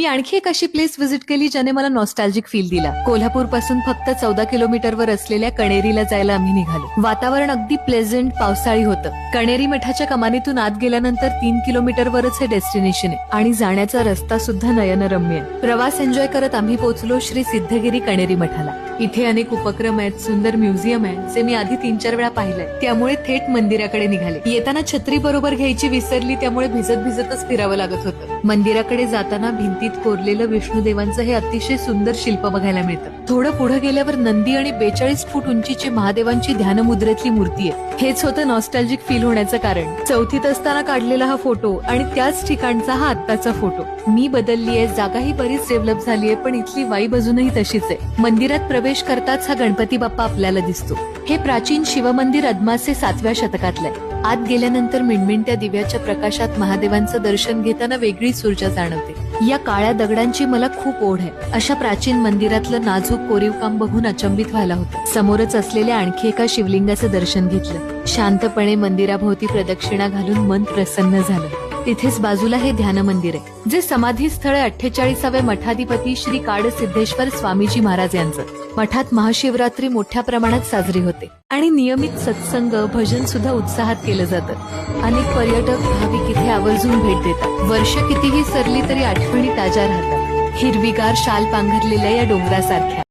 मी आणखी एक अशी प्लेस व्हिजिट केली ज्याने मला नॉस्टॅल्जिक फील दिला. कोल्हापूरपासून फक्त चौदा किलोमीटरवर असलेल्या कणेरीला जायला आम्ही निघालो. वातावरण अगदी प्लेझंट पावसाळी होतं. कणेरी मठाच्या कमानीतून आत गेल्यानंतर तीन किलोमीटरवरच हे डेस्टिनेशन आहे. आणि जाण्याचा रस्ता सुद्धा नयनरम्य आहे. प्रवास एन्जॉय करत आम्ही पोहोचलो श्री सिद्धगिरी कणेरी मठाला. इथे अनेक उपक्रम आहेत सुंदर म्युझियम आहे जे मी आधी तीन चार वेळा पाहिलंय. त्यामुळे थेट मंदिराकडे निघाले. येताना छत्री बरोबर घ्यायची विसरली त्यामुळे भिजत भिजतच फिरावं लागत होतं. मंदिराकडे जाताना भिंतीत कोरलेलं विष्णुदेवांचं हे अतिशय सुंदर शिल्प बघायला मिळतं. थोडं पुढे गेल्यावर नंदी आणि बेचाळीस फूट उंचीची महादेवांची ध्यानमुद्रेतली मूर्ती आहे. हेच होतं नॉस्टॅल्जिक फील होण्याचं कारण. चौथीत असताना काढलेला हा फोटो आणि त्याच ठिकाणचा हा आत्ताचा फोटो मी बदलली आहे जागाही बरीच डेव्हलप झाली आहे पण इथली वाईब अजूनही तशीच आहे. मंदिरात प्रवेश करताच हा गणपती बाप्पा आपल्याला दिसतो. हे प्राचीन शिवमंदिर अदमासे सातव्या शतकातलं आहे. आत गेल्यानंतर मिणमिणत्या दिव्याच्या प्रकाशात महादेवांचं दर्शन घेताना वेगळीच ऊर्जा जाणवते. या काळ्या दगडांची मला खूप ओढ आहे. अशा प्राचीन मंदिरातलं नाजूक कोरीव काम बघून अचंबित व्हायला होतं. समोरच असलेल्या आणखी एका शिवलिंगाचं दर्शन घेतलं. शांतपणे मंदिराभोवती प्रदक्षिणा घालून मन प्रसन्न झालं. तिथेच बाजूला हे ध्यान मंदिर आहे जे समाधी स्थळ अठ्ठेचाळीसावे मठाधिपती श्री काड सिद्धेश्वर स्वामीजी महाराज यांचं मठात महाशिवरात्री मोठ्या प्रमाणात साजरी होते. आणि नियमित सत्संग भजन सुद्धा उत्साहात केलं जातं. अनेक पर्यटक भाविक इथे आवर्जून भेट देतात. वर्ष कितीही सरली तरी आठवणी ताज्या राहतात. हिरवीगार शाल पांघरलेल्या या डोंगरासारख्या.